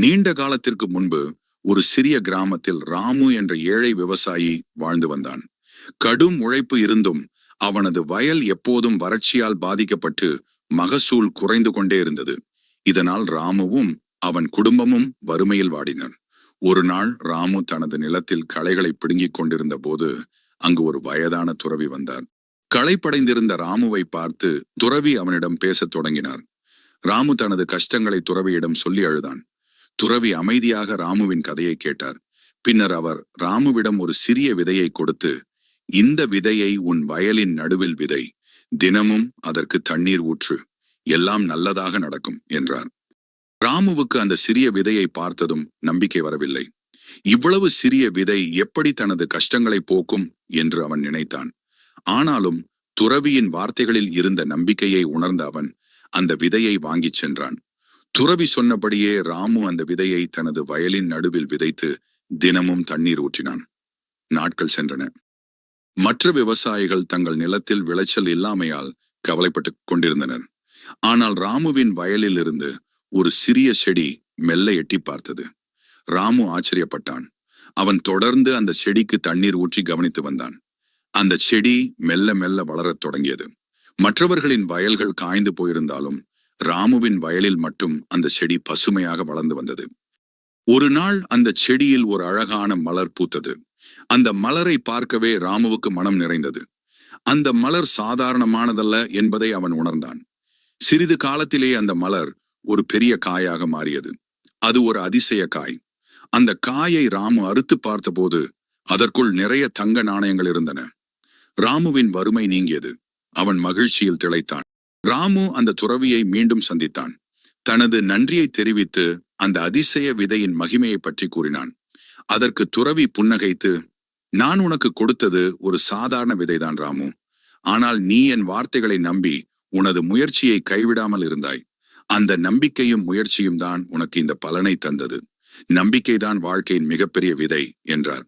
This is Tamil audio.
நீண்ட காலத்திற்கு முன்பு ஒரு சிறிய கிராமத்தில் ராமு என்ற ஏழை விவசாயி வாழ்ந்து வந்தான். கடும் உழைப்பு இருந்தும் அவனது வயல் எப்போதும் வறட்சியால் பாதிக்கப்பட்டு மகசூல் குறைந்து கொண்டே இருந்தது. இதனால் ராமுவும் அவன் குடும்பமும் வறுமையில் வாடினர். ஒரு நாள் ராமு தனது நிலத்தில் களைகளை பிடுங்கிக் கொண்டிருந்த போது அங்கு ஒரு வயதான துறவி வந்தார். களைப்படைந்திருந்த ராமுவை பார்த்து துறவி அவனிடம் பேசத் தொடங்கினார். ராமு தனது கஷ்டங்களை துறவியிடம் சொல்லி அழுதான். துறவி அமைதியாக ராமுவின் கதையை கேட்டார். பின்னர் அவர் ராமுவிடம் ஒரு சிறிய விதையை கொடுத்து இந்த விதையை உன் வயலின் நடுவில் விதை. தினமும் அதற்கு தண்ணீர் ஊற்று. எல்லாம் நல்லதாக நடக்கும் என்றார். ராமுவுக்கு அந்த சிறிய விதையை பார்த்ததும் நம்பிக்கை வரவில்லை. இவ்வளவு சிறிய விதை எப்படி தனது கஷ்டங்களை போக்கும்? என்று அவன் நினைத்தான். ஆனாலும் துறவியின் வார்த்தைகளில் இருந்த நம்பிக்கையை உணர்ந்த அவன் அந்த விதையை வாங்கிச் சென்றான். துறவி சொன்னபடியே ராமு அந்த விதையை தனது வயலின் நடுவில் விதைத்து தினமும் தண்ணீர் ஊற்றினான். நாட்கள் சென்றன. மற்ற விவசாயிகள் தங்கள் நிலத்தில் விளைச்சல் இல்லாமையால் கவலைப்பட்டுக் கொண்டிருந்தனர். ஆனால் ராமுவின் வயலிலிருந்து ஒரு சிறிய செடி மெல்ல எட்டி பார்த்தது. ராமு ஆச்சரியப்பட்டான். அவன் தொடர்ந்து அந்த செடிக்கு தண்ணீர் ஊற்றி கவனித்து வந்தான். அந்த செடி மெல்ல மெல்ல வளரத் தொடங்கியது. மற்றவர்களின் வயல்கள் காய்ந்து போயிருந்தாலும் ராமுவின் வயலில் மட்டும் அந்த செடி பசுமையாக வளர்ந்து வந்தது. ஒரு நாள் அந்த செடியில் ஒரு அழகான மலர் பூத்தது. அந்த மலரை பார்க்கவே ராமுவுக்கு மனம் நிறைந்தது. அந்த மலர் சாதாரணமானதல்ல என்பதை அவன் உணர்ந்தான். சிறிது காலத்திலே அந்த மலர் ஒரு பெரிய காயாக மாறியது. அது ஒரு அதிசய காய். அந்த காயை ராமு அறுத்து பார்த்தபோது அதற்குள் நிறைய தங்க நாணயங்கள் இருந்தன. ராமுவின் வறுமை நீங்கியது. அவன் மகிழ்ச்சியில் திளைத்தான். ராமு அந்த துறவியை மீண்டும் சந்தித்தான். தனது நன்றியை தெரிவித்து அந்த அதிசய விதையின் மகிமையை பற்றி கூறினான். அதற்கு துறவி புன்னகைத்து நான் உனக்கு கொடுத்தது ஒரு சாதாரண விதைதான் ராமு. ஆனால் நீ என் வார்த்தைகளை நம்பி உனது முயற்சியை கைவிடாமல் இருந்தாய். அந்த நம்பிக்கையும் முயற்சியும் தான் உனக்கு இந்த பலனை தந்தது. நம்பிக்கைதான் வாழ்க்கையின் மிகப்பெரிய விதை என்றார்.